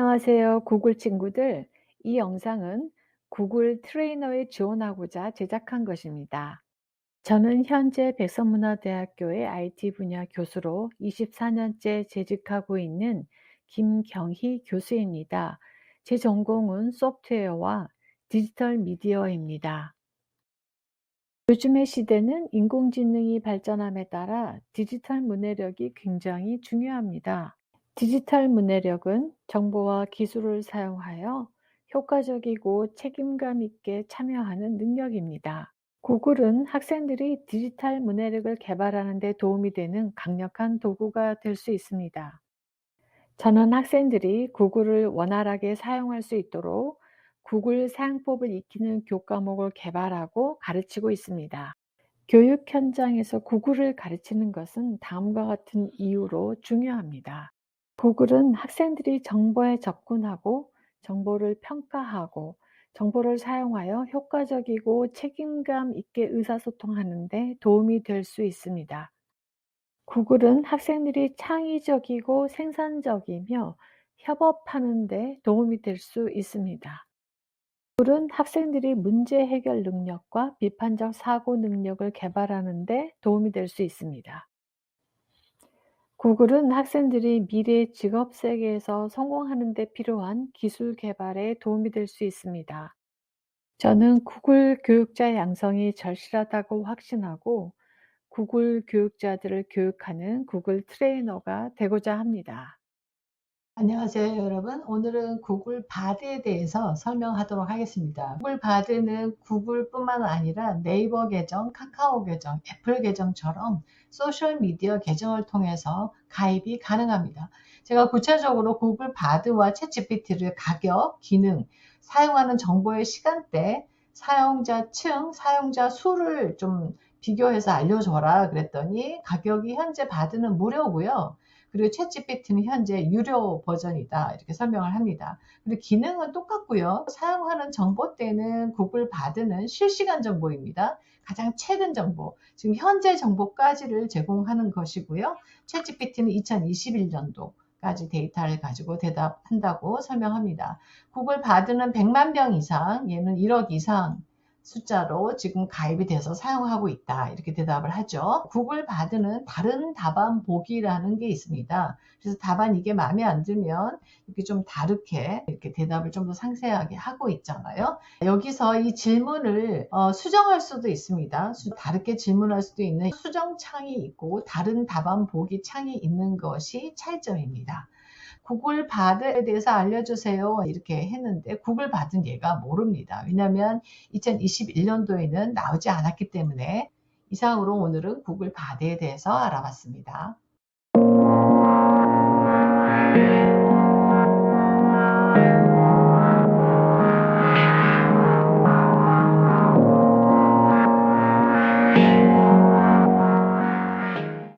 안녕하세요, 구글 친구들. 이 영상은 구글 트레이너에 지원하고자 제작한 것입니다. 저는 현재 백선문화대학교의 IT 분야 교수로 24년째 재직하고 있는 김경희 교수입니다. 제 전공은 소프트웨어와 디지털 미디어입니다. 요즘의 시대는 인공지능이 발전함에 따라 디지털 문해력이 굉장히 중요합니다. 디지털 문해력은 정보와 기술을 사용하여 효과적이고 책임감 있게 참여하는 능력입니다. 구글은 학생들이 디지털 문해력을 개발하는 데 도움이 되는 강력한 도구가 될 수 있습니다. 저는 학생들이 구글을 원활하게 사용할 수 있도록 구글 사용법을 익히는 교과목을 개발하고 가르치고 있습니다. 교육 현장에서 구글을 가르치는 것은 다음과 같은 이유로 중요합니다. 구글은 학생들이 정보에 접근하고 정보를 평가하고 정보를 사용하여 효과적이고 책임감 있게 의사소통하는 데 도움이 될 수 있습니다. 구글은 학생들이 창의적이고 생산적이며 협업하는 데 도움이 될 수 있습니다. 구글은 학생들이 문제 해결 능력과 비판적 사고 능력을 개발하는 데 도움이 될 수 있습니다. 구글은 학생들이 미래 직업 세계에서 성공하는 데 필요한 기술 개발에 도움이 될 수 있습니다. 저는 구글 교육자 양성이 절실하다고 확신하고 구글 교육자들을 교육하는 구글 트레이너가 되고자 합니다. 안녕하세요 여러분. 오늘은 구글 바드에 대해서 설명하도록 하겠습니다. 구글 바드는 구글 뿐만 아니라 네이버 계정, 카카오 계정, 애플 계정처럼 소셜미디어 계정을 통해서 가입이 가능합니다. 제가 구체적으로 구글 바드와 챗GPT를 가격, 기능, 사용하는 정보의 시간대, 사용자 층, 사용자 수를 좀 비교해서 알려줘라 그랬더니 가격이 현재 바드는 무료고요 그리고 챗GPT는 현재 유료 버전이다 이렇게 설명을 합니다. 그리고 기능은 똑같고요. 사용하는 정보대는 구글 바드는 실시간 정보입니다. 가장 최근 정보, 지금 현재 정보까지를 제공하는 것이고요. 챗GPT는 2021년도 까지 데이터를 가지고 대답한다고 설명합니다. 구글 바드는 100만 명 이상, 얘는 1억 이상 숫자로 지금 가입이 돼서 사용하고 있다. 이렇게 대답을 하죠. 구글 바드는 다른 답안 보기라는 게 있습니다. 그래서 답안 이게 마음에 안 들면 이렇게 좀 다르게 이렇게 대답을 좀 더 상세하게 하고 있잖아요. 여기서 이 질문을 어, 수정할 수도 있습니다. 수, 다르게 질문할 수도 있는 수정 창이 있고 다른 답안 보기 창이 있는 것이 차이점입니다. 구글 바드에 대해서 알려주세요. 이렇게 했는데 구글 바드는 얘가 모릅니다. 왜냐하면 2021년도에는 나오지 않았기 때문에 이상으로 오늘은 구글 바드에 대해서 알아봤습니다.